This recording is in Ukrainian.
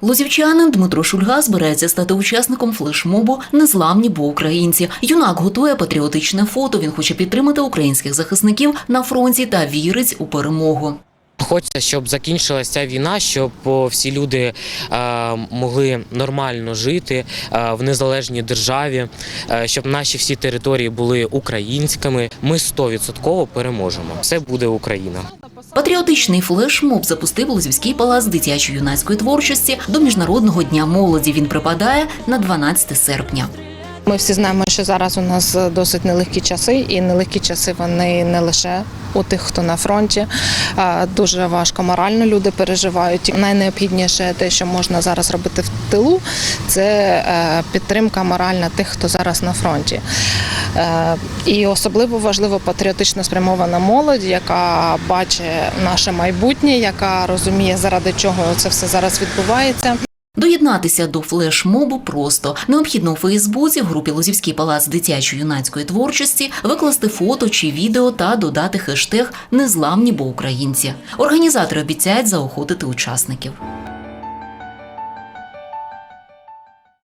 Лозівчанин Дмитро Шульга збирається стати учасником флешмобу Незламні бо українці. Юнак готує патріотичне фото. Він хоче підтримати українських захисників на фронті та вірить у перемогу. Хочеться, щоб закінчилася ця війна, щоб всі люди е, могли нормально жити е, в незалежній державі, е, щоб наші всі території були українськими. Ми 100% переможемо. Все буде Україна. Патріотичний флешмоб запустив Лозівський палац дитячо-юнацької творчості до Міжнародного дня молоді. Він припадає на 12 серпня. Ми всі знаємо, що зараз у нас досить нелегкі часи, і нелегкі часи вони не лише у тих, хто на фронті. Дуже важко морально люди переживають. Найнеобхідніше те, що можна зараз робити в тилу, це е, підтримка моральна тих, хто зараз на фронті. Е, І особливо важливо патріотично спрямована молодь, яка бачить наше майбутнє, яка розуміє, заради чого це все зараз відбувається. Доєднатися до флешмобу просто необхідно у Фейсбуці в групі Лозівський палац дитячо-юнацької творчості викласти фото чи відео та додати хештег Незламні бо українці. Організатори обіцяють заохотити учасників.